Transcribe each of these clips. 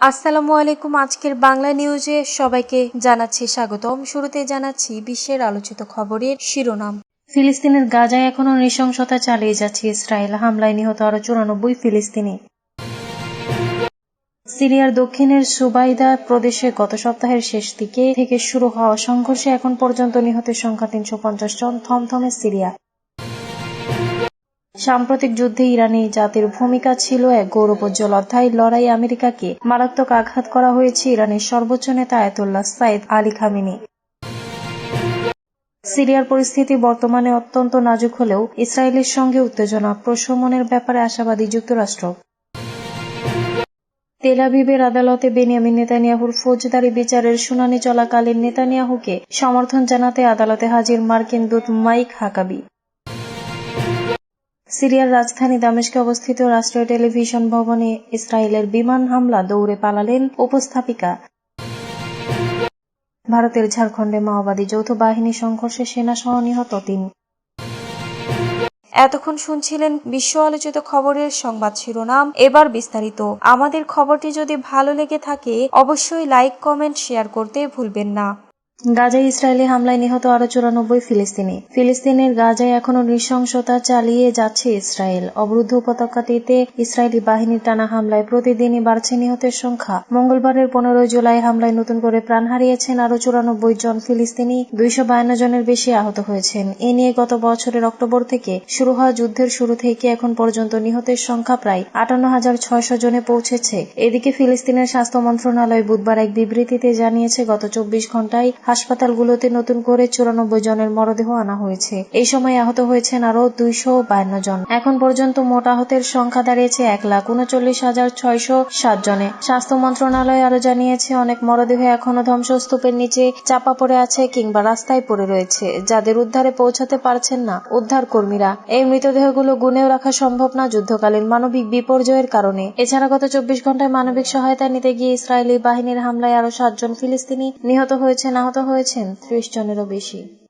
আসসালামু আলাইকুম। আজকের বাংলা নিউজে সবাইকে জানাচ্ছি স্বাগতম। শুরুতে জানাচ্ছি বিশ্বের আলোচিত খবরের শিরোনাম। ফিলিস্তিনের গাজায় এখনও নৃশংসতা চালিয়ে যাচ্ছে ইসরায়েল। হামলায় নিহত আরও চুরানব্বই ফিলিস্তিনি। সিরিয়ার দক্ষিণের সুবাইদা প্রদেশে গত সপ্তাহের শেষ দিকে থেকে শুরু হওয়া সংঘর্ষে এখন পর্যন্ত নিহতের সংখ্যা তিনশো পঞ্চাশ জন থমথমে সিরিয়া। সাম্প্রতিক যুদ্ধে ইরানি জাতির ভূমিকা ছিল এক গৌরবোজ্জ্বল অধ্যায়। লড়াই আমেরিকাকে মারাত্মক আঘাত করা হয়েছে ইরানের সর্বোচ্চ নেতা আয়াতুল্লাহ সাইদ আলী খামিনি। সিরিয়ার পরিস্থিতি বর্তমানে অত্যন্ত নাজুক হলেও ইসরায়েলের সঙ্গে উত্তেজনা প্রশমনের ব্যাপারে আশাবাদী যুক্তরাষ্ট্র। তেলাভিবের আদালতে বেনিয়ামিন নেতানিয়াহুর ফৌজদারি বিচারের শুনানি চলাকালীন নেতানিয়াহুকে সমর্থন জানাতে আদালতে হাজির মার্কিন দূত মাইক হাকাবি। সিরিয়ার রাজধানী দামেস্কে অবস্থিত রাষ্ট্রীয় টেলিভিশন ভবনে ইসরায়েলের বিমান হামলা দৌড়ে পালালেন উপস্থাপিকা। ভারতের ঝাড়খণ্ডে মাওবাদী যৌথ বাহিনী সংঘর্ষে সেনা সহ নিহত তিন। এতক্ষণ শুনছিলেন বিশ্ব আলোচিত খবরের সংবাদ শিরোনাম। এবার বিস্তারিত। আমাদের খবরটি যদি ভালো লেগে থাকে, অবশ্যই লাইক, কমেন্ট, শেয়ার করতে ভুলবেন না। গাজায় ইসরায়েলি হামলায় নিহত আরও চুরানব্বই ফিলিস্তিনি। ফিলিস্তিনের গাজায় এখনও নৃশংসতা চালিয়ে যাচ্ছে ইসরায়েল। অবরুদ্ধ উপত্যকাটিতে ইসরায়েলি বাহিনীর টানা হামলায় প্রতিদিনই বাড়ছে নিহতের সংখ্যা। মঙ্গলবারের পনেরোই জুলাই হামলায় নতুন করে প্রাণ হারিয়েছেন আরও চুরানব্বই জন ফিলিস্তিনি। দুইশো বায়ান্ন জনের বেশি আহত হয়েছেন। এ নিয়ে গত বছরের অক্টোবর থেকে শুরু হওয়া যুদ্ধের শুরু থেকে এখন পর্যন্ত নিহতের সংখ্যা প্রায় আটান্ন হাজার ছয়শো জনে পৌঁছেছে। এদিকে ফিলিস্তিনের স্বাস্থ্য মন্ত্রণালয় বুধবার এক বিবৃতিতে জানিয়েছে, গত চব্বিশ ঘন্টায় হাসপাতালগুলোতে নতুন করে চুরানব্বই জনের মরদেহ আনা হয়েছে। এই সময় আহত হয়েছেন আরও দুইশো বায়ান্ন জন। এখন পর্যন্ত মোট আহতের সংখ্যা দাঁড়িয়েছে এক লাখ উনচল্লিশ হাজার ছয়শো সাত জনে। স্বাস্থ্য মন্ত্রণালয় আরও জানিয়েছে, অনেক মরদেহ এখনও ধ্বংসস্তূপের নিচে চাপা পড়ে আছে কিংবা রাস্তায় পড়ে রয়েছে, যাদের উদ্ধারে পৌঁছাতে পারছেন না উদ্ধার কর্মীরা এই মৃতদেহগুলো গুনেও রাখা সম্ভব না যুদ্ধকালীন মানবিক বিপর্যয়ের কারণে। এছাড়া গত চব্বিশ ঘন্টায় মানবিক সহায়তা নিতে গিয়ে ইসরায়েলি বাহিনীর হামলায় আরও সাতজন ফিলিস্তিনি নিহত হয়েছেন। আহত হয়েছেন ত্রিশ জনেরও বেশি।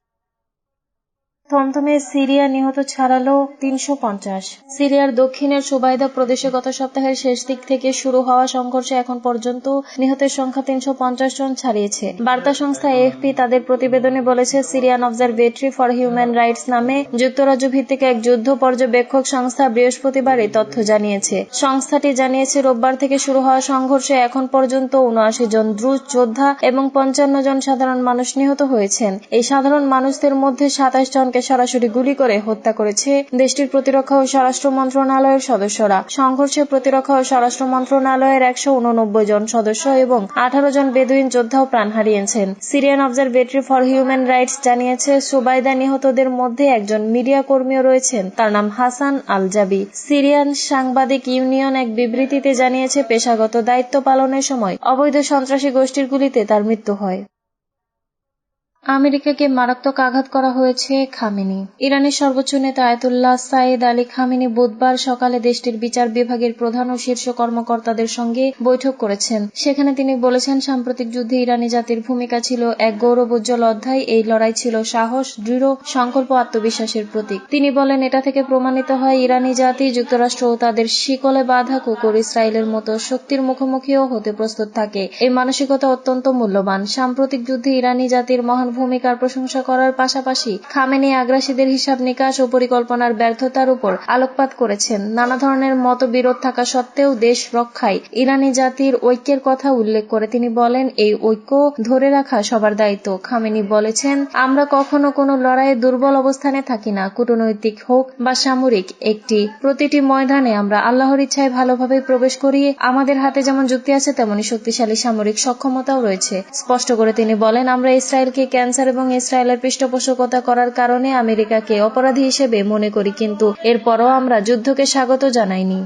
থমথমে সিরিয়া নিহত ছাড়ালো তিনশো পঞ্চাশ। সিরিয়ার দক্ষিণের সুবাইদা প্রদেশে গত সপ্তাহের শেষ দিক থেকে শুরু হওয়া সংঘর্ষে এখন পর্যন্ত নিহতের সংখ্যা তিনশো পঞ্চাশ জন ছাড়িয়েছে। বার্তা সংস্থা এএফপি তাদের প্রতিবেদনে বলেছে, Syrian Observatory for Human Rights নামে যুক্তরাজ্য ভিত্তিক এক যুদ্ধ পর্যবেক্ষক সংস্থা বৃহস্পতিবার এই তথ্য জানিয়েছে। সংস্থাটি জানিয়েছে, রোববার থেকে শুরু হওয়া সংঘর্ষে এখন পর্যন্ত উনআশি জন দ্রুত যোদ্ধা এবং পঞ্চান্ন জন সাধারণ মানুষ নিহত হয়েছেন। এই সাধারণ মানুষদের মধ্যে সাতাশ জন জনকে সরাসরি গুলি করে হত্যা করেছে দেশটির প্রতিরক্ষা ও স্বরাষ্ট্র মন্ত্রণালয়ের সদস্যরা। সংঘর্ষে প্রতিরক্ষা ও স্বরাষ্ট্র মন্ত্রণালয়ের একশো উননব্বই জন সদস্য এবং আঠারো জন বেদুইন যোদ্ধাও প্রাণ হারিয়েছেন। Syrian Observatory for Human Rights জানিয়েছে, সুবাইদা নিহতদের মধ্যে একজন মিডিয়া কর্মীও রয়েছেন, তার নাম হাসান আল জাবি সিরিয়ান সাংবাদিক ইউনিয়ন এক বিবৃতিতে জানিয়েছে, পেশাগত দায়িত্ব পালনের সময় অবৈধ সন্ত্রাসী গোষ্ঠীর গুলিতে তার মৃত্যু হয়। আমেরিকাকে মারাত্মক আঘাত করা হয়েছে খামেনি। ইরানের সর্বোচ্চ নেতা আয়তুল্লাহ সাইদ আলী খামেনি বুধবার সকালে দেশটির বিচার বিভাগের প্রধান ও শীর্ষ কর্মকর্তাদের সঙ্গে বৈঠক করেছেন। সেখানে তিনি বলেছেন, সাম্প্রতিক যুদ্ধে ইরানি জাতির ভূমিকা ছিল এক গৌরবোজ্জ্বল অধ্যায়। এই লড়াই ছিল সাহস, দৃঢ় সংকল্প, আত্মবিশ্বাসের প্রতীক। তিনি বলেন, এটা থেকে প্রমাণিত হয়, ইরানি জাতি, যুক্তরাষ্ট্র ও তাদের শিকলে বাধা কুকুর ইসরায়েলের মতো শক্তির মুখোমুখিও হতে প্রস্তুত থাকে। এই মানসিকতা অত্যন্ত মূল্যবান। সাম্প্রতিক যুদ্ধে ইরানি জাতির মহান ভূমিকার প্রশংসা করার পাশাপাশি খামেনি আগ্রাসীদের হিসাব নিকাশ ও পরিকল্পনার ব্যর্থতার উপর আলোকপাত করেছেন। নানা ধরনের মতবিরোধ থাকা সত্ত্বেও দেশ রক্ষায় ইরানি জাতির ঐক্যের কথা উল্লেখ করে তিনি বলেন, এই ঐক্য ধরে রাখা সবার দায়িত্ব। খামেনি বলেছেন, আমরা কখনো কোনো লড়াইয়ে দুর্বল অবস্থানে থাকি না। কূটনৈতিক হোক বা সামরিক, একটি প্রতিটি ময়দানে আমরা আল্লাহর ইচ্ছায় ভালোভাবে প্রবেশ করি। আমাদের হাতে যেমন যুক্তি আছে, তেমনি শক্তিশালী সামরিক সক্ষমতাও রয়েছে। স্পষ্ট করে তিনি বলেন, আমরা ইসরায়েলকে ক্যান্সার এবং ইসরায়েলের পৃষ্ঠপোষকতা করার কারণে আমেরিকাকে অপরাধী হিসেবে মনে করি, কিন্তু এরপরও আমরা যুদ্ধকে স্বাগত জানাইনি।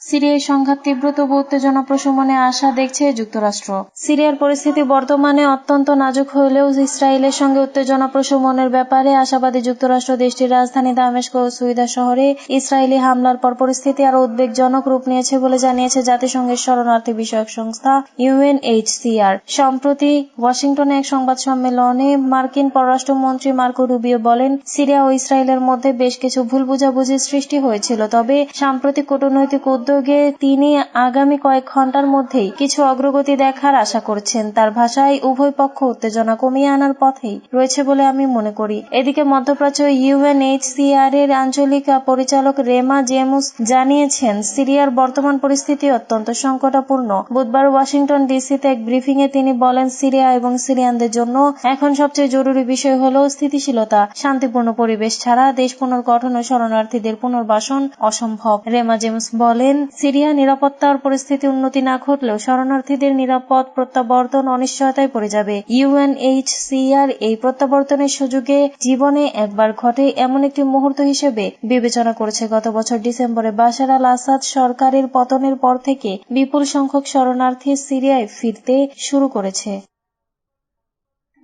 সিরিয়ায় সংঘাত তীব্র তবু উত্তেজনা প্রশমনে আশা দেখছে যুক্তরাষ্ট্র। সিরিয়ার পরিস্থিতি বর্তমানে অত্যন্ত নাজুক হলেও ইসরায়েলের সঙ্গে উত্তেজনা প্রশমনের ব্যাপারে আশাবাদী যুক্তরাষ্ট্র দেশটির রাজধানী দামেস্ক ও সুইদা শহরে ইসরায়েলি হামলার পর পরিস্থিতি আরও উদ্বেগজনক রূপ নিয়েছে বলে জানিয়েছে জাতিসংঘের শরণার্থী বিষয়ক সংস্থা ইউএনএইচসিআর। সম্প্রতি ওয়াশিংটনে এক সংবাদ সম্মেলনে মার্কিন পররাষ্ট্রমন্ত্রী মার্কো রুবিও বলেন, সিরিয়া ও ইসরায়েলের মধ্যে বেশ কিছু ভুল বুঝাবুঝির সৃষ্টি হয়েছিল, তবে সাম্প্রতিক কূটনৈতিক উদ্যোগ তিনি আগামী কয়েক ঘণ্টার মধ্যেই কিছু অগ্রগতি দেখার আশা করছেন। তার ভাষায় উভয় পক্ষ উত্তেজনা কমিয়ে আনার পথেই রয়েছে বলে আমি মনে করি। এদিকে মধ্যপ্রাচ্য ইউএনএইচসিআর এর আঞ্চলিক পরিচালক রেমা জেমুস জানিয়েছেন, সিরিয়ার বর্তমান পরিস্থিতি অত্যন্ত সংকটাপূর্ণ। বুধবার ওয়াশিংটন ডিসিতে এক ব্রিফিং এ তিনি বলেন, সিরিয়া এবং সিরিয়ানদের জন্য এখন সবচেয়ে জরুরি বিষয় হল স্থিতিশীলতা, শান্তিপূর্ণ পরিবেশ ছাড়া দেশ পুনর্গঠন ও শরণার্থীদের পুনর্বাসন অসম্ভব। রেমা জেমস বলেন সিরিয়া নিরাপত্তার পরিস্থিতি উন্নতি না ঘটলেও শরণার্থীদের নিরাপদ প্রত্যাবর্তন অনিশ্চয়তায় পড়ে যাবে। ইউএনএইচসিআর এই প্রত্যাবর্তনের সুযোগে জীবনে একবার ঘটে এমন একটি মুহূর্ত হিসেবে বিবেচনা করেছে গত বছর ডিসেম্বরে বাশার আল আসাদ সরকারের পতনের পর থেকে বিপুল সংখ্যক শরণার্থী সিরিয়ায় ফিরতে শুরু করেছে।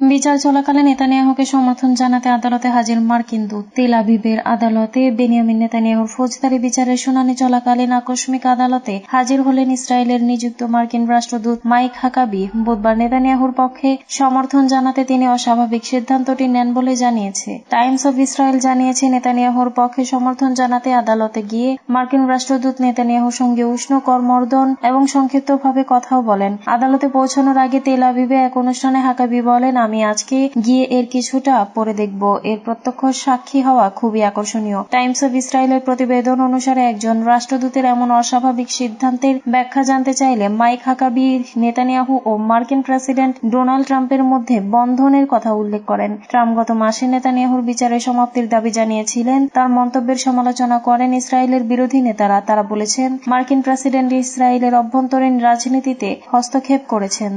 বিচার চলাকালে নেতানিয়াহুকে সমর্থন জানাতে আদালতে হাজির মার্কিন দূত। তেল আবিবের আদালতে বেনিয়ামিন নেতানিয়াহুর ফৌজদারি বিচারের শুনানি চলাকালীন আকস্মিক আদালতে হাজির হলেন ইসরায়েলের নিযুক্ত মার্কিন রাষ্ট্রদূত মাইক হাকাবি। বুধবার নেতানিয়াহুর পক্ষে সমর্থন জানাতে তিনি অস্বাভাবিক সিদ্ধান্তটি নেন বলে জানিয়েছে। টাইমস অব ইসরায়েল জানিয়েছে, নেতানিয়াহুর পক্ষে সমর্থন জানাতে আদালতে গিয়ে মার্কিন রাষ্ট্রদূত নেতানিয়াহুর সঙ্গে উষ্ণ কর্মর্দন এবং সংক্ষিপ্তভাবে কথাও বলেন। আদালতে পৌঁছানোর আগে তেল আবিবে এক অনুষ্ঠানে হাকাবি বলেন আমি আজকে গিয়ে এর কিছুটা পরে দেখব। এর প্রত্যক্ষ সাক্ষী হওয়া খুবই আকর্ষণীয়। টাইমস অব ইসরায়েলের প্রতিবেদন অনুসারে একজন রাষ্ট্রদূতের এমন অস্বাভাবিক সিদ্ধান্তের ব্যাখ্যা জানতে চাইলে মাইক হাকাবি, নেতানিয়াহু ও মার্কিন প্রেসিডেন্ট ডোনাল্ড ট্রাম্পের মধ্যে বন্ধনের কথা উল্লেখ করেন। ট্রাম্প গত মাসে নেতানিয়াহুর বিচারের সমাপ্তির দাবি জানিয়েছিলেন। তার মন্তব্যের সমালোচনা করেন ইসরায়েলের বিরোধী নেতারা। তারা বলেছেন, মার্কিন প্রেসিডেন্ট ইসরায়েলের অভ্যন্তরীণ রাজনীতিতে হস্তক্ষেপ করেছেন।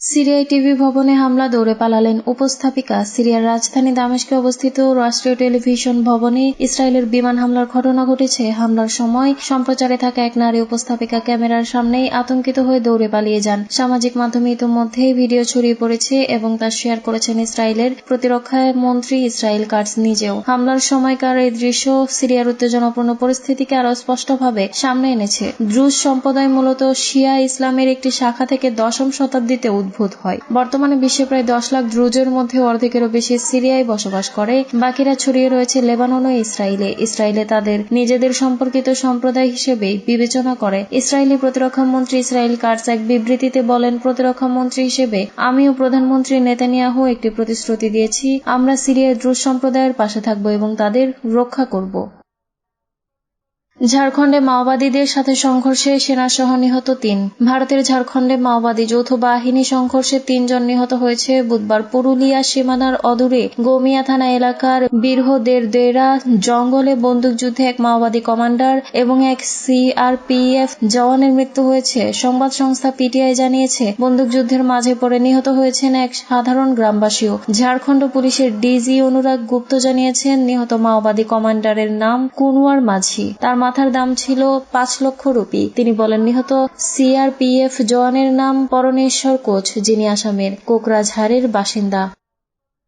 সিরিয়ায় টিভি ভবনে হামলা, দৌড়ে পালালেন উপস্থাপিকা। সিরিয়ার রাজধানী দামেস্কে অবস্থিত রাষ্ট্রীয় টেলিভিশন ভবনে ইসরায়েলের বিমান হামলার ঘটনা ঘটেছে। হামলার সময় সম্প্রচারে থাকা এক নারী উপস্থাপিকা ক্যামেরার সামনেই আতঙ্কিত হয়ে দৌড়ে পালিয়ে যান। সামাজিক মাধ্যমে ইতিমধ্যেই ভিডিও ছড়িয়ে পড়েছে এবং তা শেয়ার করেছেন ইসরায়েলের প্রতিরক্ষা মন্ত্রী ইসরায়েল কার্স নিজেও। হামলার সময়কার এই দৃশ্য সিরিয়ার উত্তেজনাপূর্ণ পরিস্থিতিকে আরও স্পষ্টভাবে সামনে এনেছে। দ্রুজ সম্প্রদায় মূলত শিয়া ইসলামের একটি শাখা থেকে দশম শতাব্দীতে উদ্ভূত হয়। বর্তমানে বিশ্বে প্রায় দশ লাখ দ্রুজের মধ্যে অর্ধেকেরও বেশি সিরিয়ায় বসবাস করে। বাকিরা ছড়িয়ে রয়েছে লেবানন ও ইসরায়েলে। ইসরায়েলে তাদের নিজেদের সম্পর্কিত সম্প্রদায় হিসেবে বিবেচনা করে। ইসরায়েলি প্রতিরক্ষা মন্ত্রী ইসরায়েল কার্স এক বিবৃতিতে বলেন, প্রতিরক্ষা মন্ত্রী হিসেবে আমিও প্রধানমন্ত্রী নেতানিয়াহু একটি প্রতিশ্রুতি দিয়েছি। আমরা সিরিয়ার দ্রুজ সম্প্রদায়ের পাশে থাকব এবং তাদের রক্ষা করব। ঝাড়খণ্ডে মাওবাদীদের সাথে সংঘর্ষে সেনাসহ নিহত তিন। ভারতের ঝাড়খণ্ডে মাওবাদী যৌথ বাহিনী সংঘর্ষে তিনজন নিহত হয়েছে বুধবার পুরুলিয়া সীমানার অদূরে গোমিয়া থানা এলাকার বীরহদের দেরা জঙ্গলে বন্দুকযুদ্ধে এক মাওবাদী কমান্ডার এবং এক সিআরপিএফ জওয়ানের মৃত্যু হয়েছে। সংবাদ সংস্থা পিটিআই জানিয়েছে বন্দুকযুদ্ধের মাঝে পড়ে নিহত হয়েছেন এক সাধারণ গ্রামবাসীও। ঝাড়খণ্ড পুলিশের ডিজি অনুরাগ গুপ্ত জানিয়েছেন, নিহত মাওবাদী কমান্ডারের নাম কুনওয়ার মাঝি। তার মাথার দাম ছিল পাঁচ লক্ষ রুপি। তিনি বলেন, নিহত সিআরপিএফ জওয়ানের নাম পরমেশ্বর কোচ, যিনি আসামের কোকরাঝাড়ের বাসিন্দা।